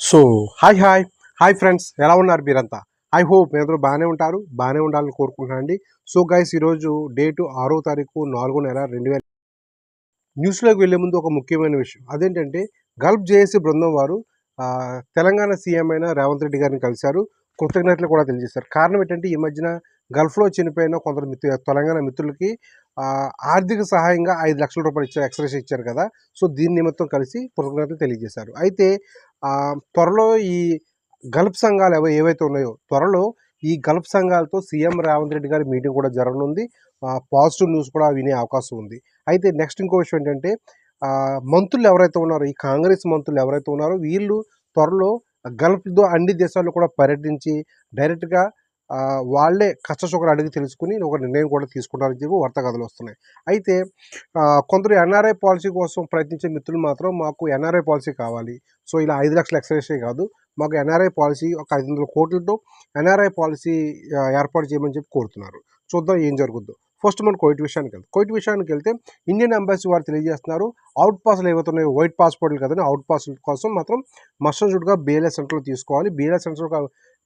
So hi hi hi friends ఎలా ఉన్నారు మీరంతా? ఐ హోప్ మీ అందరూ బాగానే ఉంటారు. బాగానే ఉండాలని కోరుకుంటున్నాను అండి. సో గైస్ ఈరోజు డేటు ఆరో తారీఖు నాలుగో నెల రెండు వేల న్యూస్లోకి వెళ్ళే ముందు ఒక ముఖ్యమైన విషయం. అదేంటంటే గల్ఫ్ జేఏసీ బృందం వారు తెలంగాణ సీఎం అయిన రేవంత్ రెడ్డి గారిని కలిశారు. కృతజ్ఞతలు కూడా తెలియజేశారు. కారణం ఏంటంటే ఈ మధ్యన గల్ఫ్లో చనిపోయిన కొందరు మిత్రు తెలంగాణ మిత్రులకి ఆర్థిక సహాయంగా ఐదు లక్షల రూపాయలు ఇచ్చారు ఎక్స్ప్రెస్ ఇచ్చారు కదా. సో దీని నిమిత్తం కలిసి కృతజ్ఞతలు తెలియజేశారు. అయితే త్వరలో ఈ గల్ఫ్ సంఘాలు ఏవో ఏవైతే ఉన్నాయో త్వరలో ఈ గల్ఫ్ సంఘాలతో సీఎం రేవంత్ రెడ్డి గారి మీటింగ్ కూడా జరగనుంది. పాజిటివ్ న్యూస్ కూడా వినే అవకాశం ఉంది. అయితే నెక్స్ట్ ఇంకో విషయం ఏంటంటే మంత్రులు ఎవరైతే ఉన్నారో ఈ కాంగ్రెస్ మంత్రులు ఎవరైతే ఉన్నారో వీళ్ళు త్వరలో గల్ఫ్తో అన్ని దేశాల్లో కూడా పర్యటించి డైరెక్ట్గా వాళ్ళే కష్టసుఖాలు అడిగి తెలుసుకుని ఒక నిర్ణయం కూడా తీసుకుంటారని చెప్పి వార్తా కథలు వస్తున్నాయి. అయితే కొందరు ఎన్ఆర్ఐ పాలసీ కోసం ప్రయత్నించే మిత్రులు మాత్రం మాకు ఎన్ఆర్ఐ పాలసీ కావాలి. సో ఇలా ఐదు లక్షల ఎక్స్ప్రెషే కాదు. మాకు ఎన్ఆర్ఐ పాలసీ ఒక ఐదు వందల కోట్లతో ఎన్ఆర్ఐ పాలసీ ఏర్పాటు చేయమని చెప్పి కోరుతున్నారు. చూద్దాం ఏం జరుగుద్దో. ఫస్ట్ మనం కోయిట్ విషయానికి వెళ్తాం కోయిట్ విషయానికి వెళ్తే ఇండియన్ ఎంబాసీ వారు తెలియజేస్తున్నారు. అవుట్ పాస్లు ఏవైతున్నాయో వైట్ పాస్పోర్ట్లు కదండి అవుట్ పాస్ కోసం మాత్రం మస్టర్జుడ్గా బిఎల్ఎస్ సెంటర్లో తీసుకోవాలి. బిఎల్ఎస్ సెంటర్లో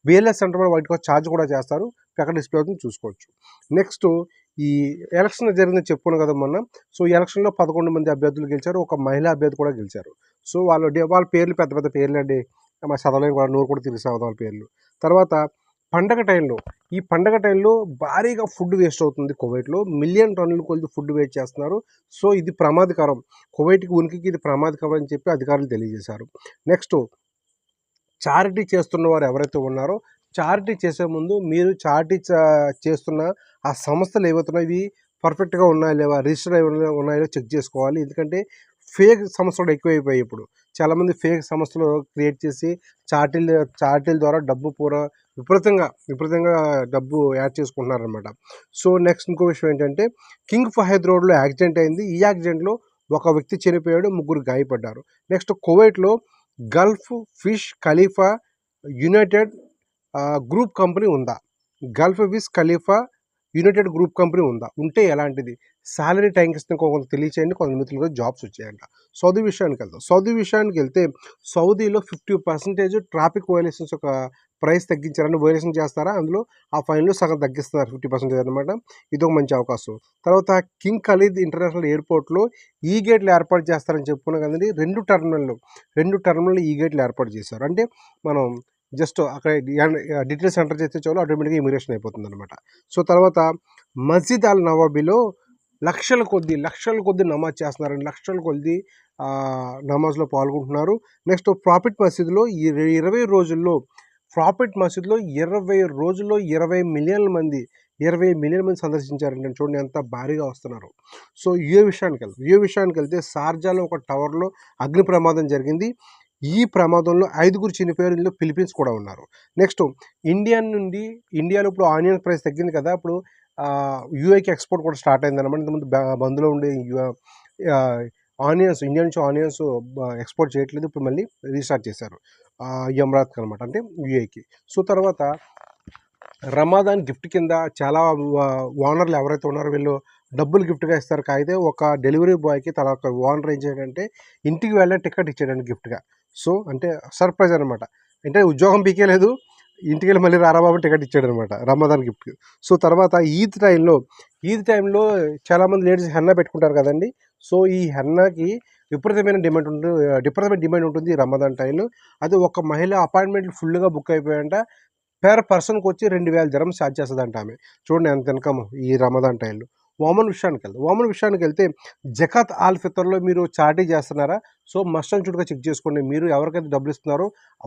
బిఎల్ఎస్ సెంటర్ కూడా వాటికి ఛార్జ్ కూడా చేస్తారు. ఎక్కడ డిస్ప్లే అవుతుంది చూసుకోవచ్చు. నెక్స్ట్ ఈ ఎలక్షన్ జరిగిందని చెప్పుకున్నాం కదా మొన్న. సో ఎలక్షన్లో పదకొండు మంది అభ్యర్థులు గెలిచారు. ఒక మహిళా అభ్యర్థి కూడా గెలిచారు. సో వాళ్ళ వాళ్ళ పేర్లు పెద్ద పెద్ద పేర్లు అండి మా చదవలేని కూడా నూరు కూడా తిరిగి వాళ్ళ పేర్లు. తర్వాత పండగ టైంలో ఈ పండగ టైంలో భారీగా ఫుడ్ వేస్ట్ అవుతుంది కువైట్లో మిలియన్ టన్నులు కొలిది ఫుడ్ వేస్ట్ చేస్తున్నారు. సో ఇది ప్రమాదకరం. కువైట్కి ఉనికికి ఇది ప్రమాదకరం అని చెప్పి అధికారులు తెలియజేశారు. నెక్స్ట్ చారిటీ చేస్తున్న వారు ఎవరైతే ఉన్నారో చారిటీ చేసే ముందు మీరు చారిటీ చేస్తున్న ఆ సంస్థలు ఏవైతున్నాయో ఇవి పర్ఫెక్ట్గా ఉన్నాయా లేవా? రిజిస్టర్ అయి ఉన్నాయో చెక్ చేసుకోవాలి. ఎందుకంటే ఫేక్ సంస్థలు ఎక్కువైపోయాయి ఇప్పుడు. చాలామంది ఫేక్ సంస్థలు క్రియేట్ చేసి చార్టీల చార్టీల ద్వారా డబ్బు పూర విపరీతంగా విపరీతంగా డబ్బు యాడ్ చేసుకుంటున్నారు అనమాట సో నెక్స్ట్ ఇంకో విషయం ఏంటంటే కింగ్ ఫహద్ రోడ్లో యాక్సిడెంట్ అయింది. ఈ యాక్సిడెంట్లో ఒక వ్యక్తి చనిపోయాడు ముగ్గురు గాయపడ్డారు. నెక్స్ట్ కువైట్లో Gulf fish Khalifa united group company ఉందా? Gulf fish Khalifa united group company ఉందా? ఉంటే ఎలాంటిది? శాలరీ టైంకి ఇస్తే కొంత తెలియచేయండి. కొంత మిత్రులుగా జాబ్స్ వచ్చాయంట. సౌదీ విషయానికి వెళ్తాం సౌదీ విషయానికి వెళ్తే సౌదీలో ఫిఫ్టీ పర్సెంటేజ్ ట్రాఫిక్ వయలేషన్స్ ఒక ప్రైస్ తగ్గించారని వయలేషన్ చేస్తారా? అందులో ఆ ఫైన్లో సగం తగ్గిస్తున్నారు ఫిఫ్టీ పర్సెంటేజ్ అనమాట ఇది ఒక మంచి అవకాశం. తర్వాత కింగ్ ఖలీద్ ఇంటర్నేషనల్ ఎయిర్పోర్ట్లో ఈ గేట్లు ఏర్పాటు చేస్తారని చెప్పుకున్నాం కదండి. రెండు టర్మినల్ రెండు టర్మినల్ ఈ గేట్లు ఏర్పాటు చేశారు. అంటే మనం జస్ట్ అక్కడ డీటెయిల్స్ ఎంటర్ చేస్తే చాలు ఆటోమేటిక్గా ఇమిగ్రేషన్ అయిపోతుంది అనమాట సో తర్వాత మస్జిద్ అల్ నవాబీలో లక్షల కొద్ది లక్షల కొద్ది నమాజ్ చేస్తున్నారండి లక్షల కొద్ది నమాజ్లో పాల్గొంటున్నారు. నెక్స్ట్ ప్రాఫిట్ మసీదులో ఈ ఇరవై రోజుల్లో ప్రాఫిట్ మసీదులో ఇరవై రోజుల్లో ఇరవై మిలియన్ల మంది ఇరవై మిలియన్ మంది సందర్శించారండి. చూడండి ఎంత భారీగా వస్తున్నారు. సో ఏ విషయానికి వెళ్తాం ఏ విషయానికి వెళ్తే సార్జాలో ఒక టవర్లో అగ్ని ప్రమాదం జరిగింది. ఈ ప్రమాదంలో ఐదుగురు చనిపోయారు ఇందులో ఫిలిపీన్స్ కూడా ఉన్నారు. నెక్స్ట్ ఇండియా నుండి ఇండియాలో ఇప్పుడు ఆనియన్ ప్రైస్ తగ్గింది కదా ఇప్పుడు యూఏకి ఎక్స్పోర్ట్ కూడా స్టార్ట్ అయింది అనమాట ఇంతకుముందు బంద్లో ఉండే ఆనియన్స్ ఇండియా నుంచి ఆనియన్స్ ఎక్స్పోర్ట్ చేయట్లేదు. ఇప్పుడు మళ్ళీ రీస్టార్ట్ చేశారు. యమ్రాత్కి అనమాట అంటే యూఏకి. సో తర్వాత రమాదాన్ గిఫ్ట్ కింద చాలా ఓనర్లు ఎవరైతే ఉన్నారో వీళ్ళు డబ్బులు గిఫ్ట్గా ఇస్తారు. అయితే ఒక డెలివరీ బాయ్కి తన ఒక ఓనర్ ఏం చేయడంటే ఇంటికి వెళ్ళే టికెట్ ఇచ్చేయడానికి గిఫ్ట్గా. సో అంటే సర్ప్రైజ్ అనమాట అంటే ఉద్యోగం పీకేలేదు ఇంటికి వెళ్ళి మళ్ళీ రారాబాబు టికెట్ ఇచ్చాడు అనమాట రమదాన్ గిఫ్ట్ సో తర్వాత ఈద్ టైంలో ఈద్ టైంలో చాలామంది లేడీస్ హెన్నా పెట్టుకుంటారు కదండి. సో ఈ హెన్నాకి విపరీతమైన డిమాండ్ ఉంటుంది విపరీతమైన డిమాండ్ ఉంటుంది ఈ రమదాన్ టైంలో. అది ఒక మహిళ అపాయింట్మెంట్లు ఫుల్గా బుక్ అయిపోయాయంట పేర్ పర్సన్కి వచ్చి రెండు వేల జరం ఛార్జ్ చేస్తుందంట ఆమె. చూడండి ఎంత ఇన్కమ్ ఈ రమదాన్ టైంలో. ఓమన్ విషయానికి వెళ్తే ఓమన్ విషయానికి వెళ్తే జకాత్ ఆల్ ఫితర్లో మీరు చార్టీ చేస్తున్నారా? సో మస్ట్ అండ్ షుడ్గా చెక్ చేసుకోండి. మీరు ఎవరికైతే డబ్బులు ఇస్తున్నారో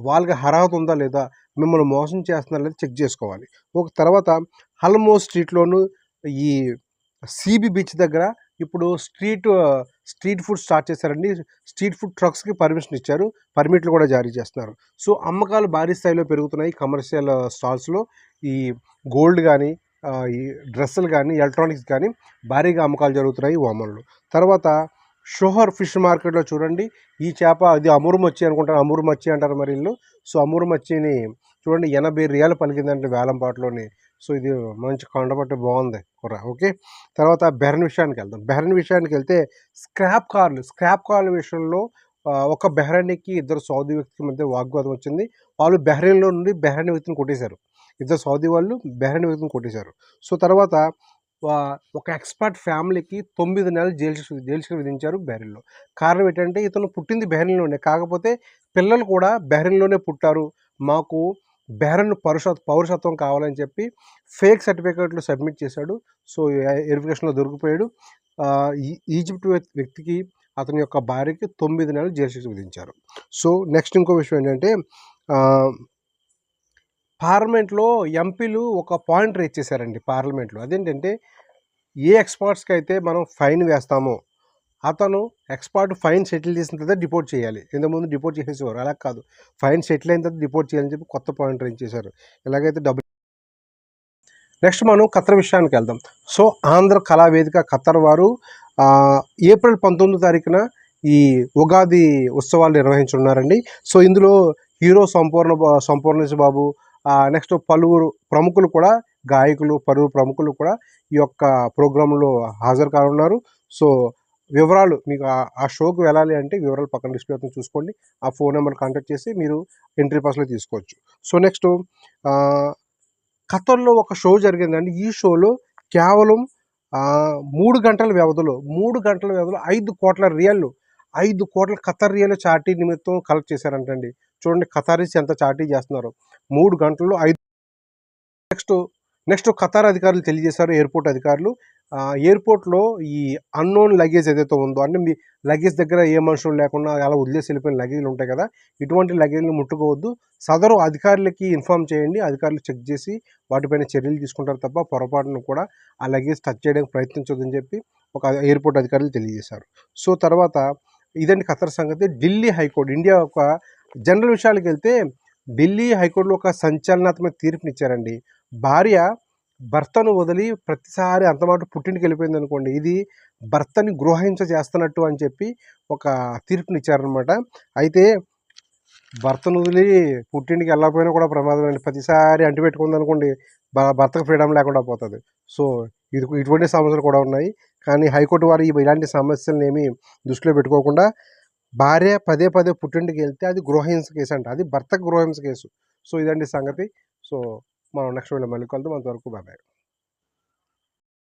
వాళ్ళకి అర్హత ఉందా లేదా మిమ్మల్ని మోసం చేస్తున్నారా లేదా చెక్ చేసుకోవాలి. ఒక తర్వాత హల్మో స్ట్రీట్లోను ఈ సిబి బీచ్ దగ్గర ఇప్పుడు స్ట్రీట్ స్ట్రీట్ ఫుడ్ స్టార్ట్ చేశారండి. స్ట్రీట్ ఫుడ్ ట్రక్స్కి పర్మిషన్ ఇచ్చారు. పర్మిట్లు కూడా జారీ చేస్తున్నారు. సో అమ్మకాలు భారీ స్థాయిలో పెరుగుతున్నాయి. కమర్షియల్ స్టాల్స్లో ఈ గోల్డ్ కానీ ఈ డ్రెస్సులు కానీ ఎలక్ట్రానిక్స్ కానీ భారీగా అమ్మకాలు జరుగుతున్నాయి ఓమన్లు తర్వాత షోహర్ ఫిష్ మార్కెట్లో చూడండి ఈ చేప అది అమూరు మచ్చి అనుకుంటారు అమూరు మచ్చి అంటారు మరి ఇల్లు సో అమూరు మచ్చిని చూడండి ఎనభై రియాలు పలికిందంటే వేలంపాట్లోని. సో ఇది మంచి కొండపట్టు బాగుంది కూర ఓకే? తర్వాత బెహ్రన్ విషయానికి వెళ్దాం. బెహ్రన్ విషయానికి వెళ్తే స్క్రాప్ కార్లు స్క్రాప్ కార్ల విషయంలో ఒక బెహ్రైన్కి ఇద్దరు సౌదీ వ్యక్తికి మధ్య వాగ్వాదం వచ్చింది. వాళ్ళు బెహ్రైన్లో నుండి బెహ్రైన్ వ్యక్తిని కొట్టేశారు. ఇద్దరు సౌదీ వాళ్ళు బెహ్రైన్ వ్యక్తిని కొట్టేశారు. సో తర్వాత ఒక ఎక్స్పర్ట్ ఫ్యామిలీకి తొమ్మిది నెలలు జైలు శిక్ష జైలు శిక్ష విధించారు బెహ్రైన్లో కారణం ఏంటంటే ఇతను పుట్టింది బెహ్రైన్లోనే కాకపోతే పిల్లలు కూడా బెహ్రైన్లోనే పుట్టారు. మాకు బెహ్రైన్ పౌరుష పౌరసత్వం కావాలని చెప్పి ఫేక్ సర్టిఫికేట్లు సబ్మిట్ చేశాడు. సో వెరిఫికేషన్లో దొరికిపోయాడు. ఈ- ఈజిప్ట్ వ్యక్- వ్యక్తికి అతని యొక్క భార్యకి తొమ్మిది నెలలు జైలు శిక్ష విధించారు. సో నెక్స్ట్ ఇంకో విషయం ఏంటంటే పార్లమెంట్లో ఎంపీలు ఒక పాయింట్ రేజ్ చేశారండి పార్లమెంట్లో. అదేంటంటే ఏ ఎక్స్పర్ట్స్కి అయితే మనం ఫైన్ వేస్తామో అతను ఎక్స్పర్ట్ ఫైన్ సెటిల్ చేసిన తర్వాత డిపోర్ట్ చేయాలి. ఇంతకుముందు డిపోర్ట్ చేసేవారు అలా కాదు. ఫైన్ సెటిల్ అయిన తర్వాత డిపోర్ట్ చేయాలని చెప్పి కొత్త పాయింట్ రేంజ్ చేశారు. ఎలాగైతే డబ్బు నెక్స్ట్ మనం ఖత్తర్ విషయానికి వెళ్దాం. సో ఆంధ్ర కళా వేదిక ఖత్తర్ వారు ఏప్రిల్ పంతొమ్మిదో తారీఖున ఈ ఉగాది ఉత్సవాలు నిర్వహించున్నారండి సో ఇందులో హీరో సంపూర్ణ బా- సంపూర్ణేశ్ బాబు నెక్స్ట్ పలువురు ప్రముఖులు కూడా గాయకులు పలువురు ప్రముఖులు కూడా ఈ యొక్క ప్రోగ్రాంలో హాజరు కానున్నారు. సో వివరాలు మీకు ఆ- షోకి వెళ్ళాలి అంటే వివరాలు పక్కన డిస్ప్లే అవుతుంది చూసుకోండి. ఆ ఫోన్ నెంబర్ కాంటాక్ట్ చేసి మీరు ఎంట్రీ పాస్లో తీసుకోవచ్చు. సో నెక్స్ట్ ఖతర్లో ఒక షో జరిగిందండి. ఈ షోలో కేవలం మూడు గంటల వ్యవధిలో మూడు గంటల వ్యవధిలో ఐదు కోట్ల రియల్లు ఐదు కోట్ల ఖతర్ రియల్ చార్టీ నిమిత్తం కలెక్ట్ చేశారంటండి. చూడండి ఖతారీస్ ఎంత చార్టీ చేస్తున్నారు. మూడు గంటల్లో ఐదు నెక్స్ట్ నెక్స్ట్ ఖతార్ అధికారులు తెలియజేశారు ఎయిర్పోర్ట్ అధికారులు. ఎయిర్పోర్ట్లో ఈ అన్నోన్ లగేజ్ ఏదైతే ఉందో అంటే మీ లగేజ్ దగ్గర ఏ మనుషులు లేకుండా అలా వదిలేసి వెళ్ళిపోయిన లగేజ్లు ఉంటాయి కదా ఇటువంటి లగేజ్లు ముట్టుకోవద్దు. సదరు అధికారులకి ఇన్ఫామ్ చేయండి అధికారులు చెక్ చేసి వాటిపైన చర్యలు తీసుకుంటారు తప్ప పొరపాటును కూడా ఆ లగేజ్ టచ్ చేయడానికి ప్రయత్నించొద్దని చెప్పి ఒక ఎయిర్పోర్ట్ అధికారులు తెలియజేశారు. సో తర్వాత ఇదండి ఖతర్ సంగతి. ఢిల్లీ హైకోర్టు ఇండియా ఒక జనరల్ విషయాలకు వెళ్తే ఢిల్లీ హైకోర్టులో ఒక సంచలనాత్మక తీర్పునిచ్చారండి. భార్య భర్తను వదిలి ప్రతిసారి అంతమాట పుట్టింటికి వెళ్ళిపోయింది అనుకోండి ఇది భర్తని గృహహింస చేస్తున్నట్టు అని చెప్పి ఒక తీర్పునిచ్చారనమాట అయితే భర్తను వదిలి పుట్టింటికి వెళ్ళకపోయినా కూడా ప్రమాదం అండి. ప్రతిసారి అంటి పెట్టుకుంది అనుకోండి భ- భర్తకు ఫ్రీడమ్ లేకుండా పోతుంది. సో ఇది ఇటువంటి సమస్యలు కూడా ఉన్నాయి. కానీ హైకోర్టు వారు ఇలాంటి సమస్యలను ఏమీ దృష్టిలో పెట్టుకోకుండా భార్య పదే పదే పుట్టింటికి వెళ్తే అది గృహహింస కేసు అంట అది భర్త గృహహింస కేసు. సో ఇదండి సంగతి. సో మనం నెక్స్ట్ వీడియో మళ్ళీ కలుద్దాం. అంతవరకు బాబాయ్